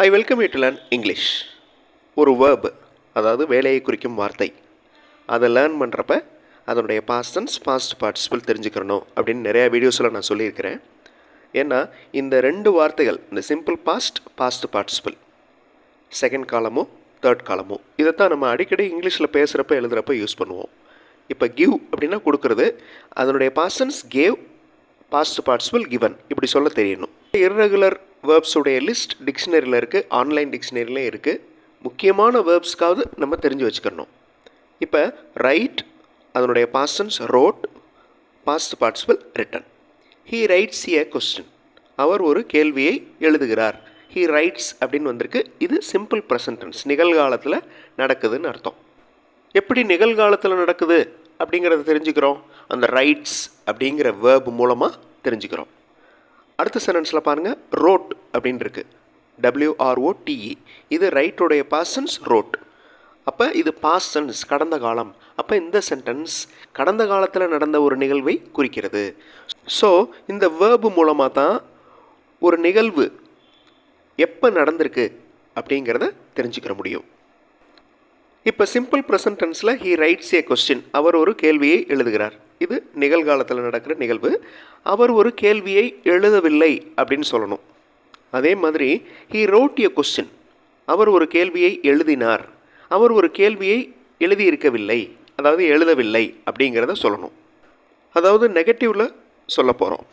I welcome you to learn English ஒரு verb அதாவது வேலையை குறிக்கும் வார்த்தை. அதை லேர்ன் பண்ணுறப்ப அதனுடைய பாஸ்டன்ஸ் பாஸ்ட் பார்ட்டிசிபிள் தெரிஞ்சுக்கிறணும் அப்படின்னு நிறையா வீடியோஸில் நான் சொல்லியிருக்கிறேன். ஏன்னா இந்த ரெண்டு வார்த்தைகள் இந்த simple past past participle second காலமும் தேர்ட் காலமும் இதைத்தான் நம்ம அடிக்கடி இங்கிலீஷில் பேசுகிறப்ப எழுதுகிறப்ப யூஸ் பண்ணுவோம். இப்போ கிவ் அப்படின்னா கொடுக்குறது அதனுடைய past tense gave past participle given இப்படி சொல்ல தெரியணும். இர்ரெகுலர் வேர்ப்ஸுடைய லிஸ்ட் டிக்ஷனரியில் இருக்குது ஆன்லைன் டிக்ஷனரிலையும் இருக்குது முக்கியமான வேர்ப்ஸ்க்காவது நம்ம தெரிஞ்சு வச்சுக்கணும். இப்போ ரைட் அதனுடைய past tense wrote past participle written he writes a question அவர் ஒரு கேள்வியை எழுதுகிறார். ஹீ ரைட்ஸ் அப்படின்னு வந்திருக்கு. இது சிம்பிள் ப்ரெசன்டென்ஸ் நிகழ்காலத்தில் நடக்குதுன்னு அர்த்தம். எப்படி நிகழ்காலத்தில் நடக்குது அப்படிங்கிறத தெரிஞ்சுக்கிறோம். அந்த ரைட்ஸ் அப்படிங்கிற வேர்ப் மூலமாக தெரிஞ்சுக்கிறோம். அடுத்த சென்டென்ஸில் பாருங்கள் ரோட் அப்படின்னு இருக்குது டபிள்யூஆர்ஓடிஇ இது ரைட்டுடைய பாசன்ஸ் ரோட் அப்போ இது பாஸ்டன்ஸ் கடந்த காலம். அப்போ இந்த சென்டென்ஸ் கடந்த காலத்தில் நடந்த ஒரு நிகழ்வை குறிக்கிறது. ஸோ இந்த வேர்பு மூலமாக தான் ஒரு நிகழ்வு எப்போ நடந்திருக்கு அப்படிங்கிறத தெரிஞ்சுக்கிற முடியும். இப்போ சிம்பிள் ப்ரெசன்ட் டென்ஸில் ஹீ ரைட்ஸ் ஏ கொஸ்டின் அவர் ஒரு கேள்வியை எழுதுகிறார். இது நிகழ்காலத்தில் நடக்கிற நிகழ்வு. அவர் ஒரு கேள்வியை எழுதவில்லை அப்படின்னு சொல்லணும். அதே மாதிரி ஹீ ரோட் ஏ கொஸ்டின் அவர் ஒரு கேள்வியை எழுதினார். அவர் ஒரு கேள்வியை எழுதியிருக்கவில்லை. அதாவது எழுதவில்லை அப்படிங்கிறத சொல்லணும். அதாவது நெகட்டிவில் சொல்ல போகிறோம்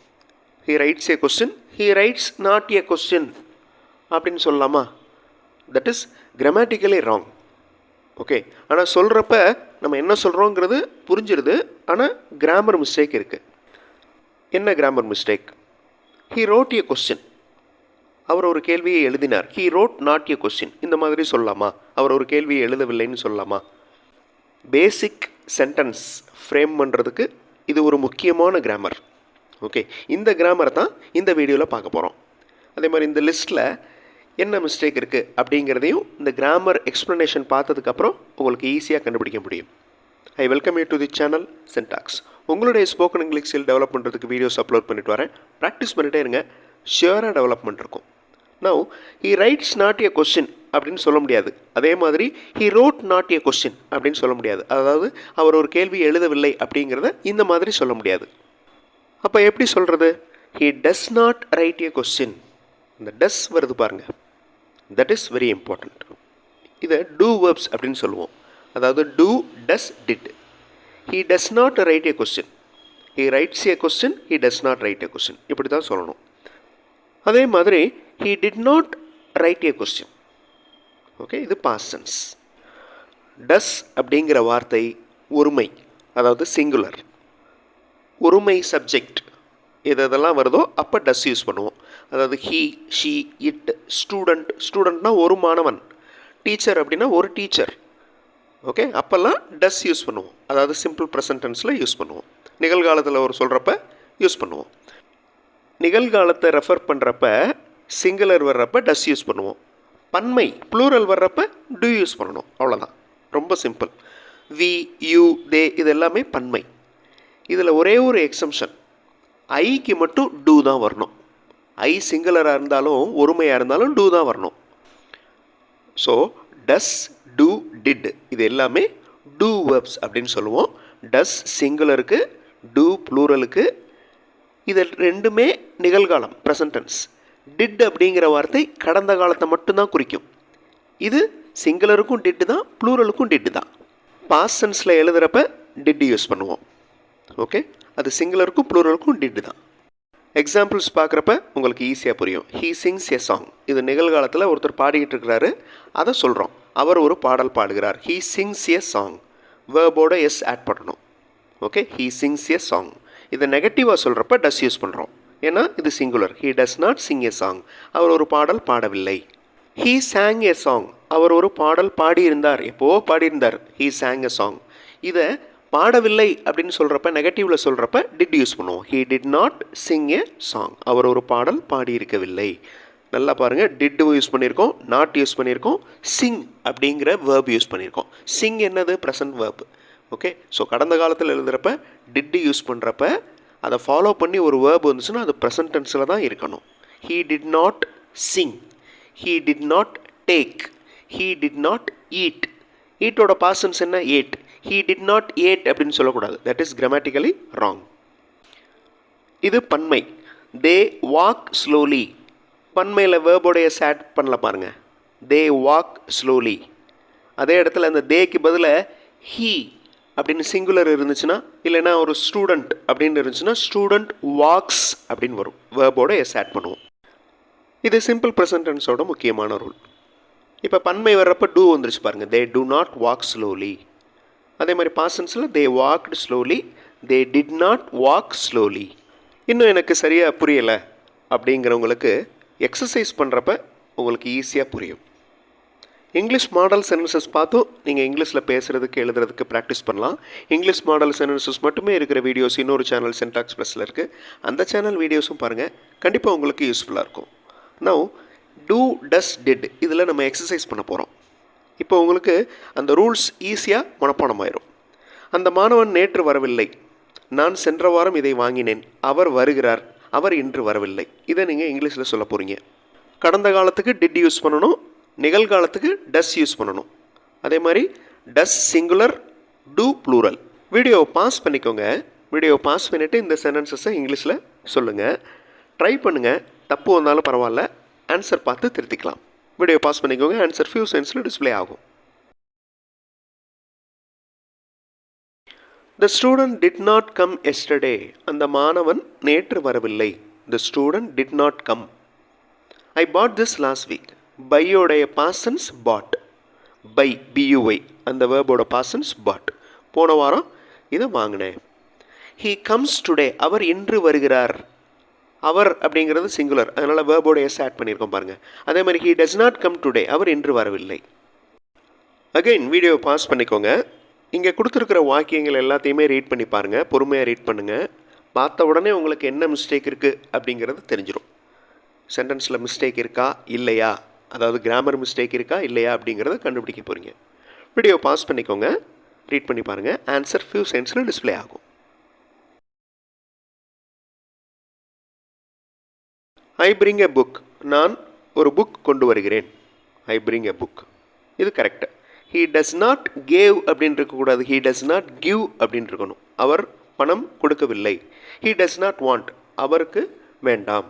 he writes a question he writes not a question அப்படின்னு சொல்லலாமா? That is grammatically wrong okay ஆனால் சொல்கிறப்ப நம்ம என்ன சொல்கிறோங்கிறது புரிஞ்சிருது. ஆனால் கிராமர் மிஸ்டேக் இருக்குது என்ன grammar mistake he wrote a question அவர் ஒரு கேள்வியை எழுதினார். He wrote not a question இந்த மாதிரி சொல்லலாமா? அவர் ஒரு கேள்வியை எழுதவில்லைன்னு சொல்லலாமா? பேசிக் சென்டென்ஸ் ஃப்ரேம் பண்ணுறதுக்கு இது ஒரு முக்கியமான கிராமர் ஓகே இந்த கிராமரை தான் இந்த வீடியோவில் பார்க்க போகிறோம் அதே மாதிரி இந்த லிஸ்ட்டில் என்ன மிஸ்டேக் இருக்குது அப்படிங்கிறதையும் இந்த கிராமர் எக்ஸ்ப்ளனேஷன் பார்த்ததுக்கப்புறம் உங்களுக்கு ஈஸியாக கண்டுபிடிக்க முடியும். I welcome you to the channel syntax உங்களுடைய ஸ்போக்கன் இங்கிலீஷ் ஸ்கில் டெவலப் பண்ணுறதுக்கு வீடியோஸ் அப்லோட் பண்ணிட்டு வரேன். ப்ராக்டிஸ் பண்ணிகிட்டே இருங்க. ஷியராக டெவலப்மெண்ட் இருக்கும் now he writes not a question அப்படின்னு சொல்ல முடியாது. அதே மாதிரி he wrote not a question அப்படின்னு சொல்ல முடியாது. அதாவது அவர் ஒரு கேள்வி எழுதவில்லை அப்படிங்கிறத இந்த மாதிரி சொல்ல முடியாது. அப்போ எப்படி சொல்கிறது he does not write a question இந்த டஸ் வருது பாருங்கள் தட் இஸ் வெரி இம்பார்ட்டண்ட் இதை டூ வேர்ப்ஸ் அப்படின்னு சொல்லுவோம். அதாவது do does did he does not write a question he writes a question he does not write a question இப்படி தான் சொல்லணும். அதே மாதிரி he did not write a question okay இது பாஸ்டன்ஸ் டஸ் அப்படிங்கிற வார்த்தை ஒருமை அதாவது சிங்குலர் ஒருமை சப்ஜெக்ட் எது எதெல்லாம் வருதோ அப்போ டஸ் யூஸ் பண்ணுவோம். அதாவது ஹீ ஷீ இட் ஸ்டூடெண்ட் ஸ்டூடெண்ட்னா ஒரு மாணவன். டீச்சர் அப்படின்னா ஒரு டீச்சர் ஓகே அப்போல்லாம் டஸ் யூஸ் பண்ணுவோம். அதாவது சிம்பிள் ப்ரெசன்டென்ஸில் யூஸ் பண்ணுவோம். நிகழ்காலத்தில் ஒரு சொல்கிறப்ப யூஸ் பண்ணுவோம். நிகழ்காலத்தை ரெஃபர் பண்ணுறப்ப சிங்குலர் வர்றப்ப டஸ் யூஸ் பண்ணுவோம். பன்மை ப்ளூரல் வர்றப்ப டு யூஸ் பண்ணணும். அவ்வளோதான் ரொம்ப சிம்பிள் வி யூ தே இது எல்லாமே பன்மை. இதில் ஒரே ஒரு எக்ஸம்ஷன் ஐக்கு மட்டும் டூ தான் வரணும். ஐ சிங்குலராக இருந்தாலும் ஒருமையாக இருந்தாலும் டூ தான் வரணும். ஸோ டஸ் டூ டிட் இது எல்லாமே டூ வேர்ப்ஸ் அப்படின்னு சொல்லுவோம். டஸ் சிங்குலருக்கு டூ ப்ளூரலுக்கு இது ரெண்டுமே நிகழ்காலம் ப்ரெசன்டென்ஸ் டிட் அப்படிங்கிற வார்த்தை கடந்த காலத்தை மட்டும்தான் குறிக்கும். இது சிங்குலருக்கும் டிட்டு தான் ப்ளூரலுக்கும் டிட்டு தான். பாஸ்டன்ஸில் எழுதுகிறப்ப டிட் யூஸ் பண்ணுவோம். ஓகே அது சிங்குலருக்கும் ப்ளூரலுக்கும் டிட்டு தான் எக்ஸாம்பிள்ஸ் பார்க்குறப்ப உங்களுக்கு ஈஸியாக புரியும். ஹீ சிங்ஸ் எ சாங் இது நிகழ்காலத்தில் ஒருத்தர் பாடிக்கிட்டு இருக்கிறாரு. அதை சொல்கிறோம் அவர் ஒரு பாடல் பாடுகிறார். ஹீ சிங்ஸ் எ சாங் வேர்போட எஸ் ஆட் பண்ணணும். Okay he sings a song இதை நெகட்டிவாக சொல்கிறப்ப டஸ் யூஸ் பண்ணுறோம் ஏன்னா இது singular he does not sing a song அவர் ஒரு பாடல் பாடவில்லை. ஹீ சாங் எ சாங் அவர் ஒரு பாடல் பாடியிருந்தார். எப்போ பாடியிருந்தார்? ஹீ சாங் எ சாங் இதை பாடவில்லை அப்படின்னு சொல்கிறப்ப நெகட்டிவில் சொல்கிறப்ப டிட் யூஸ் பண்ணுவோம். He did not sing a song அவர் ஒரு பாடல் பாடியிருக்கவில்லை. நல்லா பாருங்கள் டிட் யூஸ் பண்ணியிருக்கோம். நாட் யூஸ் பண்ணியிருக்கோம். சிங் அப்படிங்கிற வேர்ப் யூஸ் பண்ணியிருக்கோம். சிங் என்னது? ப்ரெசன்ட் வேர்ப் ஓகே ஸோ கடந்த காலத்தில் எழுதுகிறப்ப டிட்டு யூஸ் பண்ணுறப்ப அதை ஃபாலோ பண்ணி ஒரு வேர்ப் வந்துச்சுன்னா அது ப்ரெசன்ட் டென்ஸில் தான் இருக்கணும். He did not sing he did not take he did not eat ஈட்டோட past tense என்ன? Ate he did not ate அப்படின்னு சொல்லக்கூடாது. தட் இஸ் கிராமட்டிக்கலி ராங் இது பன்மை. தே வாக் ஸ்லோலி பன்மையில் வேர்போடைய சேட் பண்ணல பாருங்கள் தே வாக் ஸ்லோலி அதே இடத்துல அந்த தேக்கு பதிலாக ஹீ அப்படின்னு சிங்குலர் இருந்துச்சுன்னா இல்லைன்னா ஒரு ஸ்டூடெண்ட் அப்படின்னு இருந்துச்சுன்னா ஸ்டூடெண்ட் வாக்ஸ் அப்படின்னு வரும். வேர்போட எஸ் ஆட் பண்ணுவோம். இது சிம்பிள் ப்ரெசன்டென்ஸோட முக்கியமான ரூல் இப்போ பன்மை வர்றப்ப டூ வந்துருச்சு பாருங்கள் they do not walk slowly அதே மாதிரி பாசன்ஸில் they walked slowly they did not walk slowly இன்னும் எனக்கு சரியாக புரியலை அப்படிங்கிறவங்களுக்கு எக்ஸசைஸ் பண்ணுறப்ப உங்களுக்கு ஈஸியாக புரியும். இங்கிலீஷ் மாடல் சென்டென்சஸ் பார்த்தும் நீங்கள் இங்கிலீஷில் பேசுகிறதுக்கு எழுதுறதுக்கு ப்ராக்டிஸ் பண்ணலாம். இங்கிலீஷ் மாடல் சென்டென்சஸ் மட்டுமே இருக்கிற வீடியோஸ் இன்னொரு சேனல் சென்டாக்ஸ் ப்ளஸில் இருக்குது அந்த சேனல் வீடியோஸும் பாருங்கள் கண்டிப்பாக உங்களுக்கு யூஸ்ஃபுல்லாக இருக்கும். நவ் டூ டஸ் டிட் இதில் நம்ம எக்ஸசைஸ் பண்ண போகிறோம் இப்போ உங்களுக்கு அந்த ரூல்ஸ் ஈஸியாக மனப்பாடமாயிரும். அந்த மாணவன் நேற்று வரவில்லை. நான் சென்ற வாரம் இதை வாங்கினேன். அவர் வருகிறார். அவர் இன்று வரவில்லை. இதை நீங்கள் இங்கிலீஷில் சொல்ல போகிறீங்க கடந்த காலத்துக்கு டிட் யூஸ் பண்ணணும். நிகழ்காலத்துக்கு டஸ் யூஸ் பண்ணணும். அதே மாதிரி டஸ் சிங்குலர் டூ ப்ளூரல் வீடியோவை பாஸ் பண்ணிக்கோங்க. வீடியோவை பாஸ் பண்ணிவிட்டு இந்த சென்டென்சஸை இங்கிலீஷில் சொல்லுங்கள் ட்ரை பண்ணுங்கள் தப்பு வந்தாலும் பரவாயில்ல. ஆன்சர் பார்த்து திருத்திக்கலாம். வீடியோ பாஸ் பண்ணிக்கோங்க ஆன்சர் ஃபியூ சென்ஸில் டிஸ்பிளே ஆகும். The student did not come yesterday அந்த மாணவன் நேற்று வரவில்லை. The student did not come I bought this last week பையோடைய past tense pot by பியூஐ அந்த வேர்போட பாசன்ஸ் பாட் போன வாரம் இதை வாங்கினேன். ஹீ கம்ஸ் டுடே அவர் இன்று வருகிறார். அவர் அப்படிங்கிறது சிங்குலர் அதனால் வேர்போட எஸ் ஆட் பண்ணியிருக்கோம் பாருங்கள் அதே மாதிரி he does not come today அவர் இன்று வரவில்லை. அகைன் வீடியோ பாஸ் பண்ணிக்கோங்க. இங்கே கொடுத்துருக்கிற வாக்கியங்கள் எல்லாத்தையுமே ரீட் பண்ணி பாருங்கள் பொறுமையாக ரீட் பண்ணுங்கள் பார்த்த உடனே உங்களுக்கு என்ன மிஸ்டேக் இருக்குது அப்படிங்கிறது தெரிஞ்சிடும் சென்டென்ஸில் மிஸ்டேக் இருக்கா? இல்லையா? அதாவது கிராமர் மிஸ்டேக் இருக்கா? இல்லையா? அப்படிங்கிறத கண்டுபிடிக்க போகிறீங்க வீடியோ பாஸ் பண்ணிக்கோங்க. ரீட் பண்ணி பாருங்கள் ஆன்சர் ஃபியூ சென்ஸில் டிஸ்ப்ளே ஆகும். ஐ பிரிங் எ புக் நான் ஒரு புக் கொண்டு வருகிறேன். ஐ பிரிங் எ புக் இது correct he does not gave அப்படின்னு இருக்கக்கூடாது. ஹீ டஸ் நாட் கிவ் அப்படின்னு இருக்கணும். அவர் பணம் கொடுக்கவில்லை. ஹீ டஸ் நாட் வாண்ட் அவருக்கு வேண்டாம்.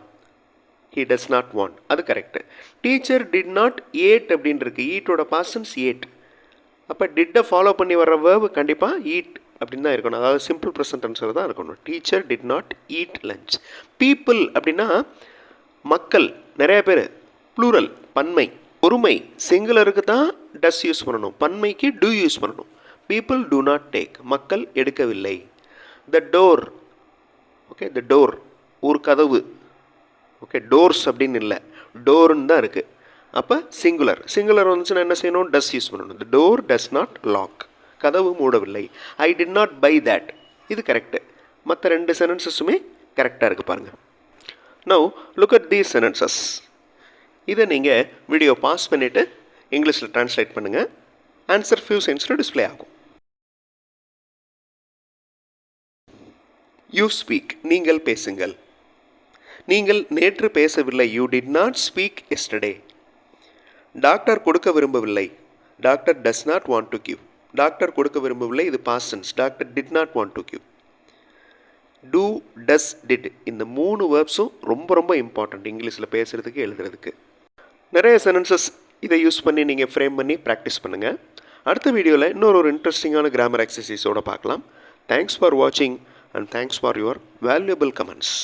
ஹீ டஸ் நாட் வாண்ட் அது correct teacher did not ate அப்படின்னு இருக்கு. ஈட்டோட பாசன்ஸ் ஏட் அப்போ டிட்டை ஃபாலோ பண்ணி வர்ற வேர்வு கண்டிப்பாக ஈட் அப்படின்னு தான் இருக்கணும். அதாவது சிம்பிள் ப்ரெசன்ட் ஆன்சர் தான் இருக்கணும். Teacher did not eat lunch people அப்படின்னா மக்கள் நிறைய பேர் ப்ளூரல் பன்மை பொறுமை சிங்குலருக்கு தான் டஸ் யூஸ் பண்ணணும். பன்மைக்கு டூ யூஸ் பண்ணணும். பீப்புள் டூ நாட் டேக் மக்கள் எடுக்கவில்லை. The door okay the door ஒரு கதவு ஓகே டோர்ஸ் அப்படின்னு இல்லை. டோர்னு தான் இருக்குது அப்போ சிங்குலர் சிங்குலர் வந்துச்சுன்னா என்ன செய்யணும்? டஸ் யூஸ் பண்ணணும். The door does not lock கதவு மூடவில்லை. I did not buy that இது கரெக்டு மற்ற ரெண்டு சென்டென்சஸுமே கரெக்டாக இருக்குது பாருங்கள் now look at these sentences இதை நீங்கள் வீடியோ பாஸ் பண்ணிவிட்டு இங்கிலீஷில் ட்ரான்ஸ்லேட் பண்ணுங்கள் ஆன்சர் ஃபியூ சென்ஸில் டிஸ்ப்ளே ஆகும். யூ ஸ்பீக் நீங்கள் பேசுங்கள். நீங்கள் நேற்று பேசவில்லை you did not speak yesterday doctor கொடுக்க விரும்பவில்லை. Doctor does not want to give doctor கொடுக்க விரும்பவில்லை இது past tense doctor did not want to give do does did இந்த மூணு வேர்ப்ஸும் ரொம்ப ரொம்ப இம்பார்ட்டண்ட் இங்கிலீஷில் பேசுகிறதுக்கு எழுதுறதுக்கு. நிறைய சென்டென்சஸ் இதை யூஸ் பண்ணி நீங்கள் ஃப்ரேம் பண்ணி ப்ராக்டிஸ் பண்ணுங்கள் அடுத்த வீடியோவில் இன்னொரு ஒரு இன்ட்ரெஸ்டிங்கான கிராமர் எக்ஸசைஸோடு பார்க்கலாம். தேங்க்ஸ் ஃபார் வாட்சிங் and thanks for your valuable comments